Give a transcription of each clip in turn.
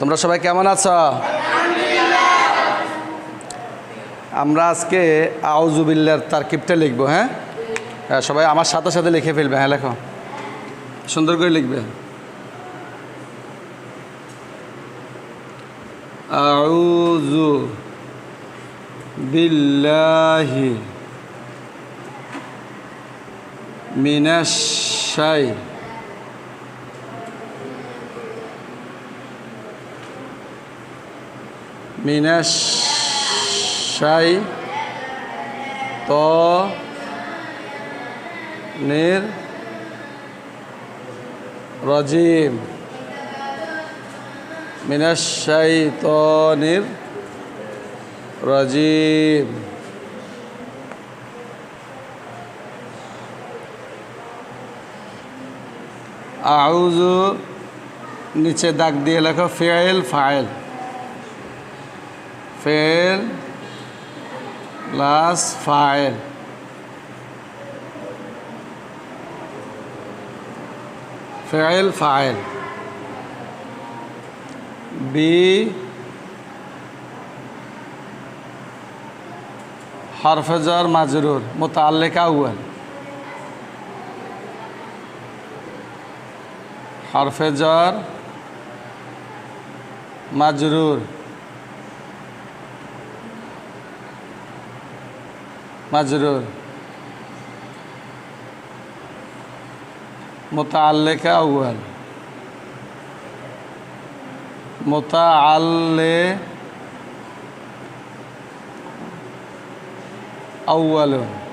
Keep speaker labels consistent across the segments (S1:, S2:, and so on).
S1: তোমরা সবাই কেমন আছো? আমরা আজকে আউজুবিল্লার তারকিবটা লিখব হ্যাঁ? হ্যাঁ, সবাই আমার সাথে সাথে লিখে ফেলবে হ্যাঁ লেখো। সুন্দর করে লিখবে। আউজু বিল্লাহি মিনাশাই মিনাশাই ত নির রজিম। মিনাশাই ত নির রজিম। আউজু নিচে দাগ দিয়ে লেখো ফেল ফাইল। ফেল প্লাস ফাইল। ফেল ফাইল। বি হরফজর মাজরুর মোতাল্লিকা আউয়াল। হরফে জর মাজরুর। মাজরুর আউয়াল। মোতাল্লে আউয়ালুন।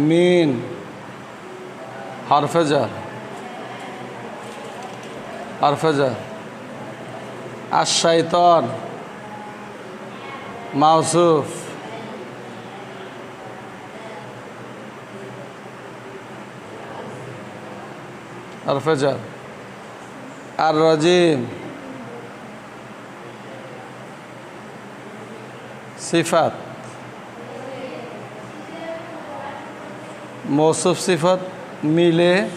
S1: মিন হরফেজার হরফেজার আশাইতন মাউসুফ হরফেজার আর রজিম সিফাত মৌসুফ সিফত মিলে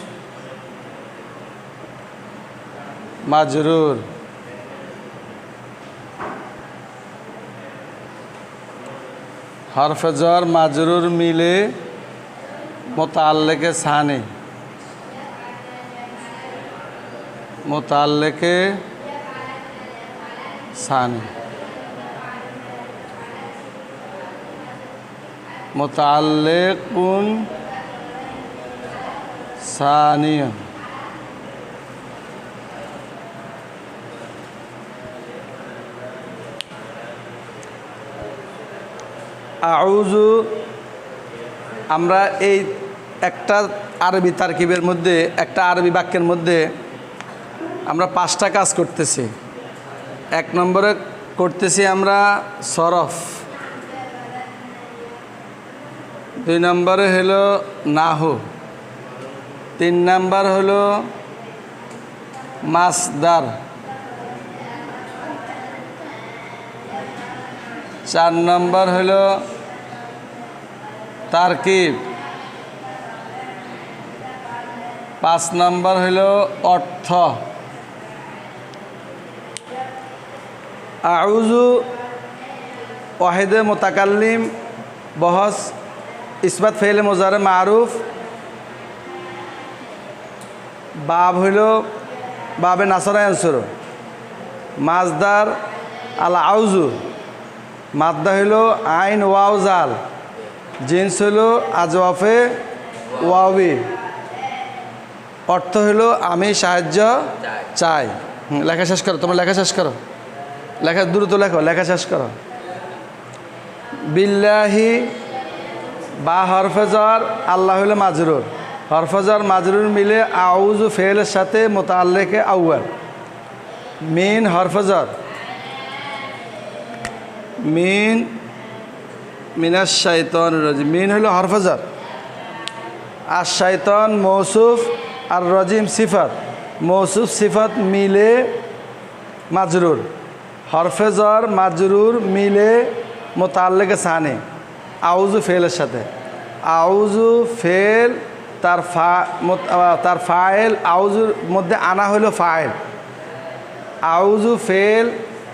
S1: মাজরুর। হরফজর মাজরুর মিলে মোতাল্লেকে সানে। মোতাল্লেকে সানে। মোতাল্লেকুন সানিয়া। আউজু আমরা এই একটা আরবি তারকিবের মধ্যে, একটা আরবি বাক্যের মধ্যে আমরা পাঁচটা কাজ করতেছি। এক নম্বরে করতেছি আমরা সরফ। দুই নম্বরে হলো নাহু। তিন নাম্বার হলো মাসদার চার নম্বর হলো তারকিব। পাঁচ নম্বর হলো অর্থ। আউজু ওয়াহিদে মোতাকাল্লিম বহস, ইসবাত ফেলে মোজারে মারুফ। বাব হইল বাবে নাসরা আনসর মাজদার আল আউজু মাদ্দা হইল আইন ওয়াও জাল। জিন্স হইল আজওয়াফে ওয়াবি অর্থ হইল আমি সাহায্য চাই। লেখা শেষ করো, তোমার লেখা শেষ করো। লেখা দ্রুত লেখো, লেখা শেষ করো। বিল্লাহি বা হরফেজর আল্লাহ হইল মাজরুর। হরফজর মাজরুর মিলে আউজ ফেলের সাথে মোতাল্লেকে আউয়াল। মিন হরফজর। মিন মিনাস শাইতন মিন হলো হরফজর। আর শাইতন মৌসুফ আর রজিম সিফাত। মৌসুফ সিফাত মিলে মাজরুর হরফেজর মাজরুর মিলে মোতাল্লেকে সানে। আউজু ফেলের সাথে। আউজু ফেল তার ফা তার ফাইল আউজুর মধ্যে আনা হলো ফাইল আউজু ফেল,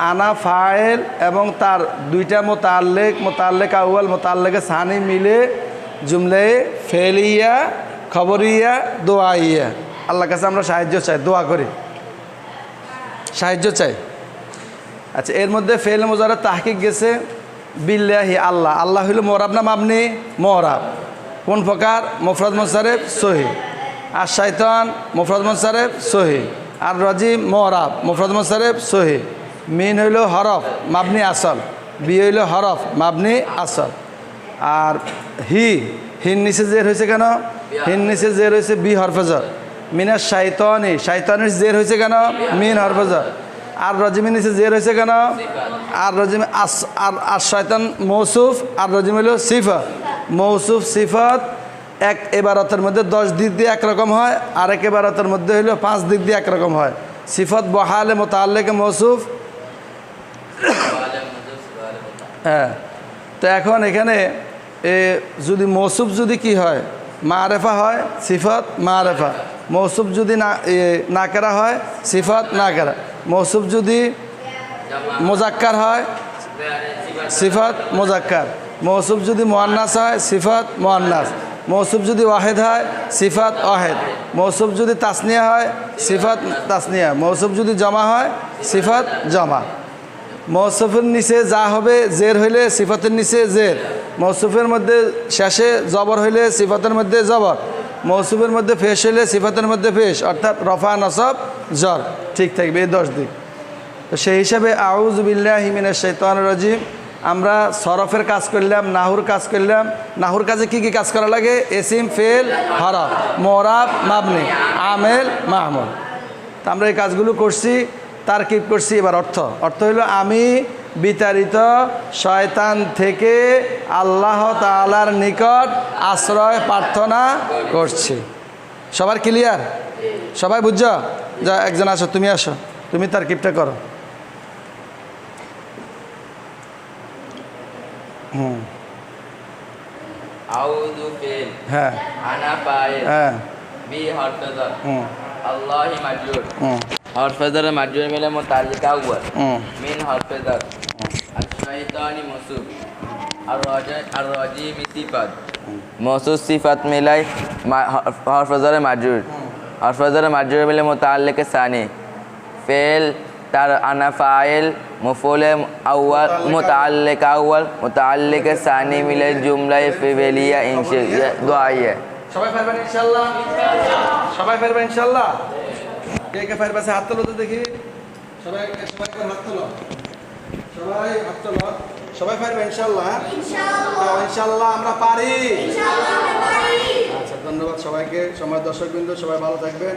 S1: আনা ফাইল এবং তার দুইটা মোতাল্লেক মোতাল্লেক আউয়াল, মোতাল্লেকে সানি মিলে জুমলে ফেলিয়া, খবরিয়া, দোয়াইয়া। আল্লাহর কাছে আমরা সাহায্য চাই, দোয়া করি। সাহায্য চাই। আচ্ছা এর মধ্যে ফেল মোজারা তাহকিক গেছে, বিল্লাহি আল্লাহ। আল্লাহ হইল মোরাব না মাবনি? মোহরাব কোন প্রকার? মোফরাদ মোসারেফ সহি। আর শাইতান, মোফরাদ মোসারেফ সহি। আর রাজিম, মোহরাব, মোফরাদ মোসারেফ সহি। মিন হইল হরফ, মাবনি আসল। বি হইল হরফ, মাবনি আসল। আর হি, হিন নিচে জের হয়েছে কেন? হিন নিচে জের হয়েছে বি হরফজর মিনার শাইতানি, শাইতানের জের হয়েছে কেন? মিন হরফজর আর রজিমের নিচে জের হয়েছে কেন? আর রজিম আস, আর আর শয়তান মৌসুফ, আর রজিম হইল সিফা। মৌসুফ সিফত এক এবারতের মধ্যে দশ দিক দিয়ে একরকম হয় আর এক এবারতের মধ্যে হইল পাঁচ দিক দিয়ে একরকম হয়। সিফত বহালে মোতাল্লেকে মৌসুফ। হ্যাঁ তো এখন এখানে এ যদি মৌসুফ যদি কি হয়? মারেফা হয় সিফত মারেফা। মৌসুফ যদি না এ, নাকেরা হয় সিফত নাকেরা। মৌসুফ যদি মোজাক্কার হয় সিফত মোজাক্কার। মৌসুফ যদি মোয়ান্নাস হয়, সিফাত মোয়ান্নাস মৌসুফ যদি ওয়াহেদ হয়, সিফাত ওয়াহেদ। মৌসুফ যদি তাসনিয়া হয়, সিফাত তাসনিয়া। মৌসুফ যদি জমা হয়, সিফাত জমা। মৌসুফের নিচে যা হবে, জের হইলে সিফাতের নিচে জের। মৌসুফের মধ্যে শেষে জবর হইলে সিফাতের মধ্যে জবর। মৌসুফের মধ্যে ফেস হইলে সিফাতের মধ্যে ফেস অর্থাৎ রফা, নসব, জ্বর। ঠিক থাকবে এই দশ দিক। তো সেই হিসাবে আউজ বিল্লাহ হিমিনের শৈতান রাজিম। আমরা সরফের কাজ করলাম, নাহুর কাজ করলাম। নাহুর কাজে কি কি কাজ করা লাগে? এসিম, ফেল, হরফ মোরাব মাবনি, আমেল মাহমুল তা আমরা এই কাজগুলো করছি তার কি করছি এবার অর্থ। অর্থ হলো আমি বিতাড়িত শয়তান থেকে আল্লাহ তালার নিকট আশ্রয় প্রার্থনা করছি। সবার ক্লিয়ার সবাই বুঝছ? যা, একজন আসো, তুমি আসো। তুমি তার কিপটা করো।
S2: আউযু ফিল
S1: হ্যাঁ
S2: আনা ফাইল
S1: হ্যাঁ
S2: বি হরফজার
S1: হুম
S2: আল্লাহি মাজরুর
S1: হুম
S2: হরফজার মাজরুর মিলে মুতাল্লিকা আউয়াল
S1: হুম
S2: মিন হরফজার আশ-শাইতানি মসুব আর রাজা আর রাজিম সিফাত মসুব সিফাত মিলাই হরফজার মাজরুর হরফজার মাজরুর মিলে মুতাল্লিকা সানি ফেল তার আনা ফাইল মফুলে আউয়াল মুতাল্লিক আউয়াল মুতাল্লিক সানি মিলে জুমলায় ফিবেলিয়া ইনশা দোয়াইয়া।
S1: সবাই পারবেন ইনশাল্লাহ সবাই পারবেন ইনশাল্লাহ কে কে পারবে সে হাত তোলো তো দেখি। সবাই সবাই করে হাত তোলো। সবাই হাত তোলো। সবাই পারবে ইনশাল্লাহ ইনশাল্লাহ আমরা পারি। আচ্ছা ধন্যবাদ সবাইকে। সময় দর্শক বিন্দু সবাই ভালো থাকবেন।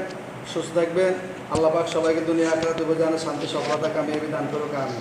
S1: সুস্থ থাকবেন। আল্লাহ পাক সবাইকে দুনিয়া আখড়া দেবো শান্তি সফলতা কামিয়ে বিধান করুক আমি